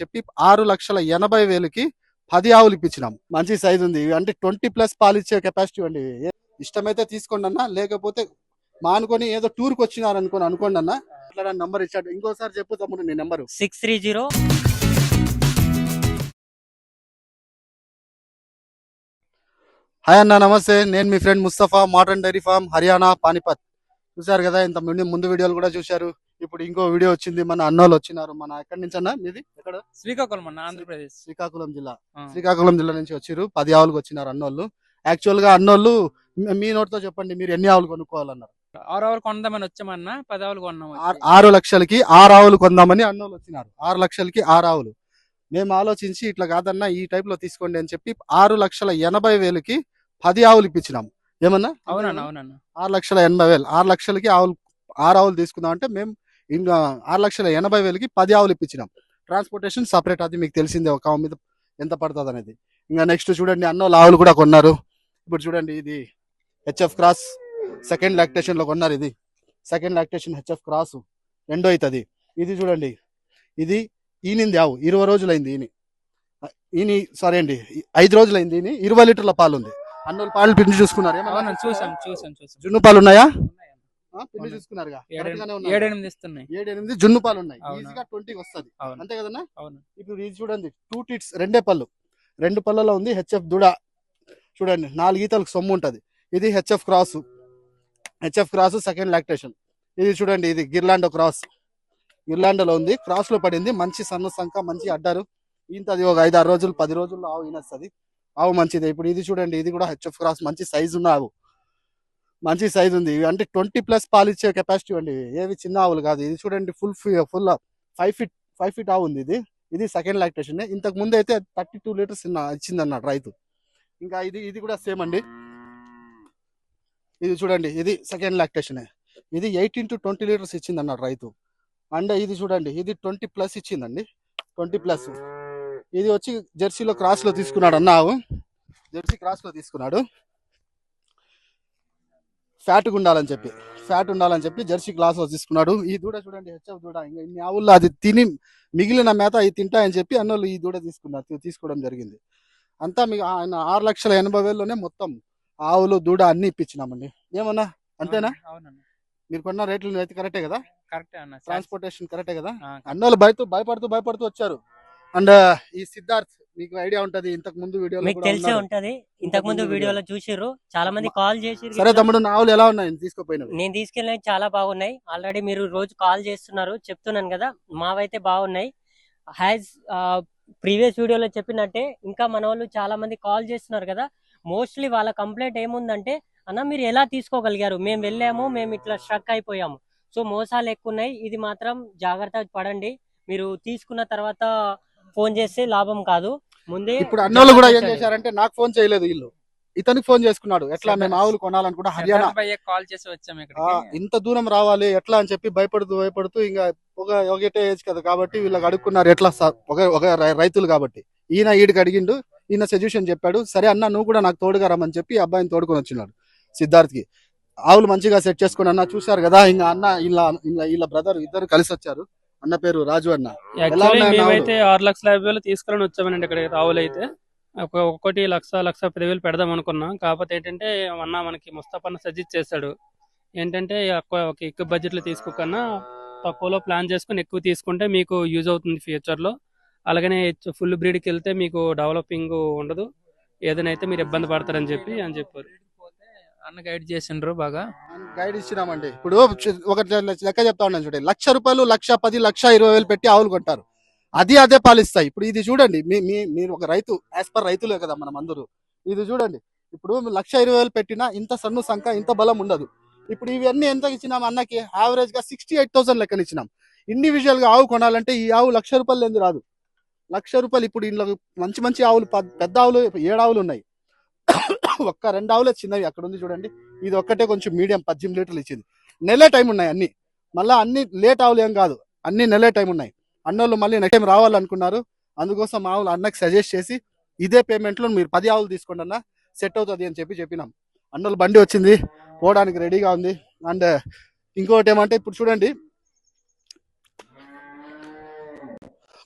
చెప్పి ఆరు లక్షల ఎనభై వేలకి పది ఆవులు ఇప్పించినాం మంచి సైజు ఉంది. అంటే ట్వంటీ ప్లస్ పాలు ఇచ్చే కెపాసిటీ అండి ఇష్టమైతే తీసుకోండి అన్న లేకపోతే మానుకొని ఏదో టూర్కి వచ్చినారు అనుకోని అనుకోండి అన్న అట్లా నంబర్ ఇచ్చాడు. ఇంకోసారి చెప్పు తమ్ముడు నీ number six three zero. Hi అన్న నమస్తే. నేను మీ friend Mustafa modern dairy farm Haryana Panipat చూశారు కదా ఇంత ముందు ముందు వీడియోలు కూడా చూశారు. ఇప్పుడు ఇంకో వీడియో వచ్చింది మన అన్నోళ్ళు వచ్చినారు. మన ఎక్కడి నుంచి అన్న మీది? ఎక్కడ? శ్రీకాకుళం అన్న ఆంధ్రప్రదేశ్. శ్రీకాకుళం జిల్లా. శ్రీకాకుళం జిల్లా నుంచి వచ్చారు పది ఆవులకు వచ్చినారు అన్నోళ్ళు. యాక్చువల్గా అన్నోళ్ళు మీ- నోటితో చెప్పండి మీరు ఎన్ని ఆవులు కొనుక్కోవాలన్నారు? ఆరు ఆవులు కొందామని వచ్చామన్న పది ఆవులు కొన్నాం ఆరు- లక్షలకి ఆరు ఆవులు కొందామని అన్నోళ్ళు వచ్చినారు. ఆరు లక్షలకి ఆరు ఆవులు. మేము ఆలోచించి ఇట్లా కాదన్నా ఈ టైప్లో తీసుకోండి అని చెప్పి ఆరు లక్షల ఎనభై వేలకి పది ఆవులు ఇప్పించినాం. ఏమన్నా? అవునన్న అవునన్న. ఆరు లక్షల ఎనభై వేలు. ఆరు లక్షలకి ఆవులు ఆరు ఆవులు తీసుకుందాం అంటే మేము ఇంకా ఆరు లక్షల ఎనభై వేలకి పది ఆవులు ఇప్పించినాం. ట్రాన్స్పోర్టేషన్ సపరేట్ అది మీకు తెలిసిందే ఒక ఆవు మీద ఎంత పడుతుంది అనేది. ఇంకా నెక్స్ట్ చూడండి అన్నోళ్ళు ఆవులు కూడా కొన్నారు. ఇప్పుడు చూడండి ఇది హెచ్ఎఫ్ క్రాస్ సెకండ్ లాక్టేషన్లో కొన్నారు ఇది. సెకండ్ లాక్టేషన్ హెచ్ఎఫ్ క్రాస్ రెండో అవుతుంది. ఇది చూడండి ఇది ఈనింది ఆవు. ఇరవై రోజులైంది ఈని. ఈని సారీ అండి ఐదు రోజులైంది ఈని. ఇరవై లీటర్ల పాలు ఉంది. అన్నోళ్ళు పాలు పిండి చూసుకున్నారు? ఏమన్నా? అవునన్న చూసాం చూసాం చూసాం. జున్ను పాలు ఉన్నాయా? అవును. చూసుకున్నారుగా? ఏడెనిమిది- జున్ను పాలు ఉన్నాయి. ఈజీగా ట్వంటీకి వస్తుంది. అంతే కదన్నా? ఇప్పుడు ఇది చూడండి టూ టీట్స్ రెండే పళ్ళు. రెండు పళ్ళలో ఉంది హెచ్ఎఫ్ దుడ. చూడండి నాలుగు ఈతలకు సొమ్ము ఉంటది. ఇది HF cross. HF cross second lactation ఇది చూడండి ఇది గిర్లాండో క్రాస్. గిర్లాండోలో ఉంది క్రాస్లో పడింది. మంచి సన్న సంఖ మంచి అడ్డారు. ఇంతది ఒక ఐదు ఆరు రోజులు పది రోజుల్లో ఆవు ఈనొస్తుంది. ఆవు మంచిది. ఇప్పుడు ఇది చూడండి ఇది కూడా హెచ్ఎఫ్ క్రాస్. మంచి సైజు ఉన్న ఆవు. మంచి సైజు ఉంది. ఇవి అంటే ట్వంటీ ప్లస్ పాలు ఇచ్చే కెపాసిటీ అండి. ఏవి చిన్న ఆవులు కాదు. ఇది చూడండి full full five feet five feet ఆవు ఉంది ఇది. ఇది సెకండ్ లాక్టేషన్ ఇంతకు ముందు అయితే థర్టీ టూ లీటర్స్ ఇచ్చింది అన్నాడు రైతు. ఇంకా ఇది ఇది కూడా సేమ్ అండి. ఇది చూడండి ఇది సెకండ్ లాక్టేషన్ ఇది ఎయిటీన్ టు ట్వంటీ లీటర్స్ ఇచ్చింది అన్నాడు రైతు. అండ్ ఇది చూడండి ఇది ట్వంటీ ప్లస్ ఇచ్చిందండి. ట్వంటీ ప్లస్ ఇది వచ్చి జెర్సీలో క్రాస్లో తీసుకున్నాడు అన్నావు జెర్సీ క్రాస్లో తీసుకున్నాడు. ఫ్యాట్ ఉండాలని చెప్పి. ఫ్యాట్ ఉండాలని చెప్పి జెర్సీ క్లాస్లో తీసుకున్నాడు. ఈ దూడ చూడండి హెచ్ఎఫ్ దూడ. ఇంకా ఇన్ని ఆవుల్లో అది తిని మిగిలిన మేత అవి తింటాయని చెప్పి అన్నోళ్ళు ఈ దూడ తీసుకున్నారు. తీసుకోవడం జరిగింది. అంతా మీకు ఆయన ఆరు లక్షల ఎనభై వేల్లోనే మొత్తం ఆవులు దూడ అన్ని ఇప్పించినామండి. ఏమన్నా? అంతేనా? మీరు కొన్న రేట్లు అయితే కరెక్టే కదా? ట్రాన్స్పోర్టేషన్ కరెక్టే కదా? అన్నోళ్ళు భయతో భయపడుతూ భయపడుతూ వచ్చారు. అండ్ ఈ సిద్ధార్థ్ మీకు ఐడియా ఉంటది ఇంతకు ముందు వీడియోలో మీకు కూడా తెలిసే. ఉంటది. ఇంతకు ముందు ముందు వీడియోలో చూసిర్రు. చాలా మంది కాల్ చేసిర్రు సరే తమ్ముడు నా ఆవులు ఎలా ఉన్నాయి? తీసుకోపోయినవి. నేను తీసుకెళ్ళినవి చాలా బాగున్నాయి. ఆల్రెడీ మీరు రోజు కాల్ చేస్తున్నారు చెప్తున్నాను కదా మావైతే బాగున్నాయి. హ్యాజ్ ప్రీవియస్ వీడియోలో చెప్పినట్టే ఇంకా మన వాళ్ళు చాలా మంది కాల్ చేస్తున్నారు కదా మోస్ట్లీ వాళ్ళ కంప్లైంట్ ఏముందంటే అన్న మీరు ఎలా తీసుకోగలిగారు? మేము వెళ్ళాము మేము ఇట్లా స్ట్రక్ అయిపోయాము. సో మోసాలు ఎక్కువ ఉన్నాయి. ఇది మాత్రం జాగ్రత్త పడండి. మీరు తీసుకున్న తర్వాత ఫోన్ చేస్తే లాభం కాదు. ముందే ఇప్పుడు అన్నోళ్ళు కూడా ఏం చేశారంటే నాకు ఫోన్ చేయలేదు వీళ్ళు ఇతనికి ఫోన్ చేసుకున్నాడు. ఎట్లా? మేము ఆవులు కొనాలనుకుంటా హర్యానా. కాల్ చేసి వచ్చాము ఆ, ఇక్కడికి ఇంత దూరం రావాలి ఎట్లా అని చెప్పి భయపడుతూ భయపడుతూ ఇంకా ఒక ఒకటే ఏజ్ కదా కాబట్టి వీళ్ళకి అడుక్కున్నారు ఎట్లా ఒక ఒక రైతులు కాబట్టి. ఈయన ఈడికి అడిగిండు ఈయన సజెషన్ చెప్పాడు సరే అన్న నువ్వు కూడా నాకు తోడుగా రమ్మని చెప్పి అబ్బాయిని తోడుకొని వచ్చినాడు సిద్ధార్థ్కి. ఆవులు మంచిగా సెట్ చేసుకుని అన్న చూశారు కదా ఇంకా అన్న ఇలా ఇలా వీళ్ళ బ్రదర్ ఇద్దరు కలిసి వచ్చారు. అన్న పేరు రాజు అన్న. మేమైతే ఆరు లక్షల యాభై వేలు తీసుకుని వచ్చామనండి ఇక్కడ రావులు అయితే. ఒక ఒక్కొక్కటి లక్ష లక్ష పది వేలు పెడదాం అనుకున్నాం. కాకపోతే ఏంటంటే మొన్న మనకి ముస్తాఫన్న సజెస్ట్ చేశాడు. ఏంటంటే ఎక్కువ- ఒక ఎక్కువ బడ్జెట్లో తీసుకోకన్నా తక్కువలో ప్లాన్ చేసుకుని ఎక్కువ తీసుకుంటే మీకు యూజ్ అవుతుంది ఫ్యూచర్లో. అలాగనే ఫుల్ బ్రీడ్కి వెళ్తే మీకు డెవలపింగ్ ఉండదు. ఏదైనా అయితే మీరు ఇబ్బంది పడతారని చెప్పి అని చెప్పారు. అన్న గైడ్ చేసిండ్రు బాగా. గైడ్ ఇచ్చినామండి. ఇప్పుడు ఒక లెక్క చెప్తా ఉన్నాను చూడండి. లక్ష రూపాయలు లక్ష పది లక్ష ఇరవై వేలు పెట్టి ఆవులు కొంటారు. అది అదే పాలిస్తాయి. ఇప్పుడు ఇది చూడండి. మీ మీ మీరు ఒక రైతు యాజ్ పర్ రైతులే కదా మనం అందరూ. ఇది చూడండి. ఇప్పుడు లక్ష ఇరవై వేలు పెట్టినా ఇంత సన్ను సంఖ ఇంత బలం ఉండదు. ఇప్పుడు ఇవన్నీ ఎంత ఇచ్చినాం అన్నకి యావరేజ్గా సిక్స్టీ ఎయిట్ థౌసండ్ లెక్కన ఇచ్చినాం. ఇండివిజువల్గా ఆవు కొనాలంటే ఈ ఆవు లక్ష రూపాయలు ఎందుకు రాదు. లక్ష రూపాయలు ఇప్పుడు ఇంట్లో మంచి మంచి ఆవులు పెద్ద ఆవులు ఏడావులు ఉన్నాయి. ఒక్క రెండు ఆవులే చిన్నవి అక్కడ ఉంది చూడండి. ఇది ఒక్కటే కొంచెం మీడియం పద్దెనిమిది లీటర్లు ఇచ్చింది. నెలే టైం ఉన్నాయి అన్ని. మళ్ళీ అన్ని లేట్ ఆవులు ఏం కాదు. అన్ని నెలే టైం ఉన్నాయి. అన్నోళ్ళు మళ్ళీ నెక్స్ట్ టైం రావాలనుకున్నారు. అందుకోసం ఆవులు అన్నకి సజెస్ట్ చేసి ఇదే పేమెంట్లో మీరు పది ఆవులు తీసుకోండి అన్న. సెట్ అవుతుంది అని చెప్పి చెప్పినాం. అన్నోళ్ళు బండి వచ్చింది. పోవడానికి రెడీగా ఉంది. అండ్ ఇంకోటి ఏమంటే ఇప్పుడు చూడండి.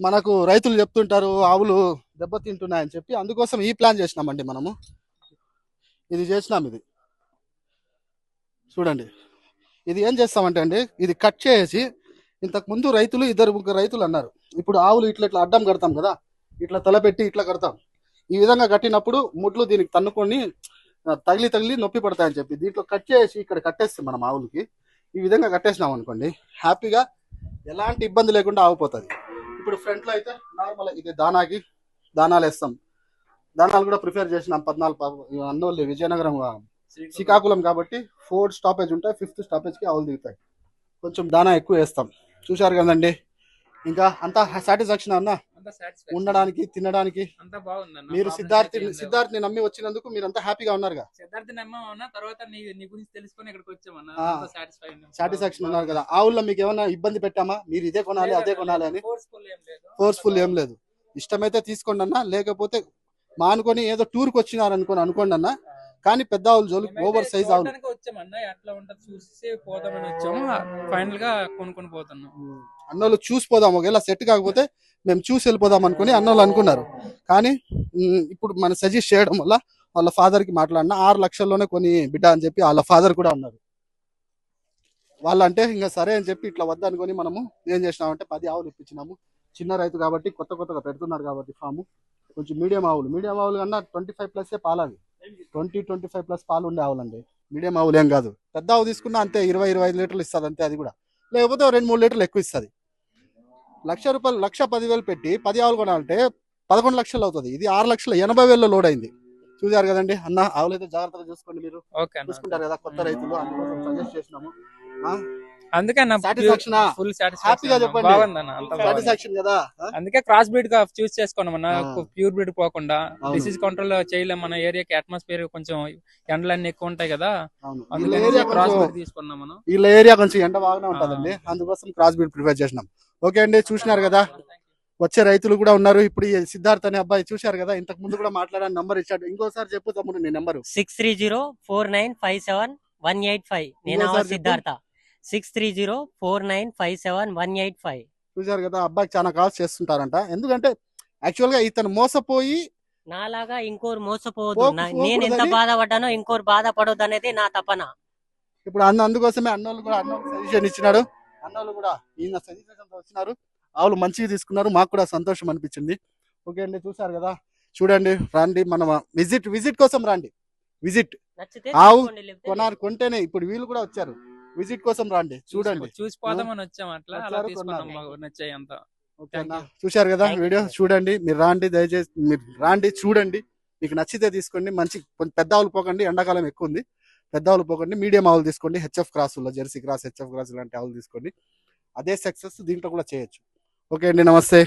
మనకు రైతులు చెప్తుంటారు ఆవులు దెబ్బతింటున్నాయని చెప్పి. అందుకోసం ఈ ప్లాన్ చేసినామండి మనము. ఇది చేసినాం ఇది. చూడండి. ఇది ఏం చేస్తామంటే అండి ఇది కట్ చేసి ఇంతకు ముందు రైతులు ఇద్దరు ముగ్గురు రైతులు అన్నారు. ఇప్పుడు ఆవులు ఇట్లా ఇట్లా అడ్డం కడతాం కదా ఇట్లా తలపెట్టి ఇట్లా కడతాం. ఈ విధంగా కట్టినప్పుడు ముడ్లు దీనికి తన్నుకొని తగిలి తగిలి నొప్పి పడతాయని చెప్పి దీంట్లో కట్ చేసి ఇక్కడ కట్టేస్తాం మనం ఆవులకి. ఈ విధంగా కట్టేసినాం అనుకోండి హ్యాపీగా ఎలాంటి ఇబ్బంది లేకుండా ఆగిపోతుంది ఇప్పుడు ఫ్రంట్లో అయితే నార్మల్ ఇది దానాకి దానాలు వేస్తాం. దానాలు కూడా ప్రిపేర్ చేసినాం పద్నాలుగు అన్నోళ్ళు విజయనగరం శ్రీకాకుళం. కాబట్టి ఫోర్ స్టాపేజ్ ఉంటాయి ఫిఫ్త్ స్టాపేజ్కి ఆవులు దిగుతాయి. కొంచెం దానా ఎక్కువ వేస్తాం. చూశారు కదండి? ఇంకా అంతా సాటిస్ఫాక్షన్ అన్న. ఉండడానికి తినడానికి? మీరు సిద్ధార్థ్ అయితే ఏం లేవు. సిద్ధార్థ్ని నమ్మి వచ్చినందుకు మీరు అంతా హ్యాపీగా ఉన్నారుగా సాటిస్ఫై సాటిస్ఫాక్షన్ ఉన్నారు కదా. ఆవుల్లో మీకు ఏమైనా ఇబ్బంది పెట్టామా? మీరు ఇదే కొనాలి అదే కొనాలి అని? ఫోర్స్ఫుల్ ఏం లేదు. ఇష్టమైతే తీసుకోండి అన్న. లేకపోతే మానుకొని ఏదో టూర్కి వచ్చినారు అనుకోని అనుకోండి అన్న కానీ పెద్ద ఆవులు జోలు ఓవర్ సైజ్ ఆవులు. చూడటానికి వచ్చామన్న ఎట్లా ఉంటది చూసి పోదామని వచ్చాము ఫైనల్గా కొనుక్కొని పోతున్నాం. అన్నోళ్ళు చూసిపోదాం ఒకవేళ సెట్ కాకపోతే మేము చూసి వెళ్ళిపోదాం అనుకుని అన్నోళ్ళు అనుకున్నారు. కానీ ఇప్పుడు మనం సజెస్ట్ చేయడం వల్ల వాళ్ళ ఫాదర్కి మాట్లాడిన ఆరు లక్షల్లోనే కొని బిడ్డ అని చెప్పి వాళ్ళ ఫాదర్ కూడా ఉన్నారు వాళ్ళంటే ఇంకా సరే అని చెప్పి ఇట్లా వద్దనుకొని మనము ఏం చేసినామంటే పది ఆవులు ఇప్పించినాము. చిన్న రైతు కాబట్టి కొత్త కొత్తగా పెడుతున్నారు కాబట్టి ఫాము కొంచెం మీడియం ఆవులు. మీడియం ఆవులు కన్నా ట్వంటీ ఫైవ్ ప్లస్ పాలవి. ట్వంటీ ట్వంటీ ఫైవ్ ప్లస్ పాలు ఉండే ఆవులండి. మీడియం ఆవులు ఏం కాదు. పెద్ద ఆవు తీసుకున్నా అంతే ఇరవై ఇరవై ఐదు లీటర్లు ఇస్తుంది అంతే అది కూడా. లేకపోతే రెండు మూడు లీటర్లు ఎక్కువ ఇస్తుంది. లక్ష రూపాయలు లక్ష పదివేలు పెట్టి పది ఆవులు కొనాలంటే పదకొండు లక్షలు అవుతుంది. ఇది ఆరు లక్షల ఎనభై వేలలో లోడ్ అయింది. చూసారు కదండి? అన్న ఆవులు అయితే జాగ్రత్తగా చూసుకోండి మీరు. చూసుకుంటారు కదా కొత్త రైతులు అందుకోసం సజెస్ట్ చేసినాము. అందుకే సాటిస్ఫాక్షన్ ఫుల్ హ్యాపీగా చెప్పండి. బాగుందన్న అంత బాగుంది. సాటిస్ఫాక్షన్ కదా? ఆ? అందుకే క్రాస్ బ్రీడ్గా చూస్ చేసుకున్నాం ఆ. ప్యూర్ బ్రీడ్ పోకుండా. డిసీజ్ కంట్రోల్ చేయలేం మన ఏరియాకి అట్మాస్ఫియర్ కొంచెం ఎండలన్నీ ఎక్కువ ఉంటాయి కదా. అందుకని ఏరియా క్రాస్ కొంచెం బ్రీడ్ తీసుకున్నాం మనం. వీళ్ళ ఏరియా కొంచెం ఎండ బాగానే ఉంటుందండి. అందుకోసం క్రాస్ బీడ్ ప్రిపేర్ చేసినాం. ఓకే అండి చూసినారు కదా? వచ్చే రైతులు కూడా ఉన్నారు. ఇప్పుడు సిద్ధార్థ్ అనే అబ్బాయి చూశారు కదా? ఇంతకు ముందు కూడా మాట్లాడాలని నంబర్ ఇచ్చాడు. ఇంకోసారి చెప్పు తమ్ముడు నీ number. Six three zero four nine five seven one eight five నేను. Siddhartha. Six three zero four nine five seven one eight five. చూశారు కదా అబ్బాయికి చాలా కాల్స్ చేస్తుంటారంట. ఎందుకంటే యాక్చువల్గా ఇతను మోసపోయి నాలాగా ఇంకోరు మోసపోవద్దు. నేను ఎంత బాధపడ్డానో ఇంకోరు బాధపడొద్దు అనేది నా తపన. ఇప్పుడు అన్న అందుకోసమే అన్నోళ్ళు కూడా అన్నోళ్ళు సజెషన్ ఇచ్చినాడు. అన్నోళ్ళు కూడా ఈయన సజెషన్ వచ్చినారు. ఆవులు మంచిగా తీసుకున్నారు. మాకు కూడా సంతోషం అనిపించింది. ఓకే అండి చూసారు కదా. చూడండి రండి మనం విజిట్ విజిట్ కోసం రండి. విజిట్. నచ్చితే ఆవు తీసుకోండి, లేకపోతే కొనారు కొంటేనే ఇప్పుడు వీళ్ళు కూడా వచ్చారు. విజిట్ కోసం రండి. చూడండి. చూసి పోదామని వచ్చాం అట్లా. అలా తీసుకున్నాం నచ్చాయి అంతా. చూశారు కదా? వీడియో. చూడండి. మీరు రాండి దయచేసి మీరు రాండి చూడండి. మీకు నచ్చితే తీసుకోండి. మంచి కొంచెం పెద్ద ఆవులు పోకండి. ఎండాకాలం ఎక్కువ ఉంది. పెద్ద ఆవులు పోకండి. మీడియం ఆవులు తీసుకోండి. హెచ్ఎఫ్ క్రాసుల్లో జెర్సీ క్రాస్ హెచ్ఎఫ్ క్రాస్ ఇలాంటి ఆవులు తీసుకోండి. అదే సక్సెస్ దీంట్లో కూడా చేయొచ్చు. ఓకే అండి. నమస్తే.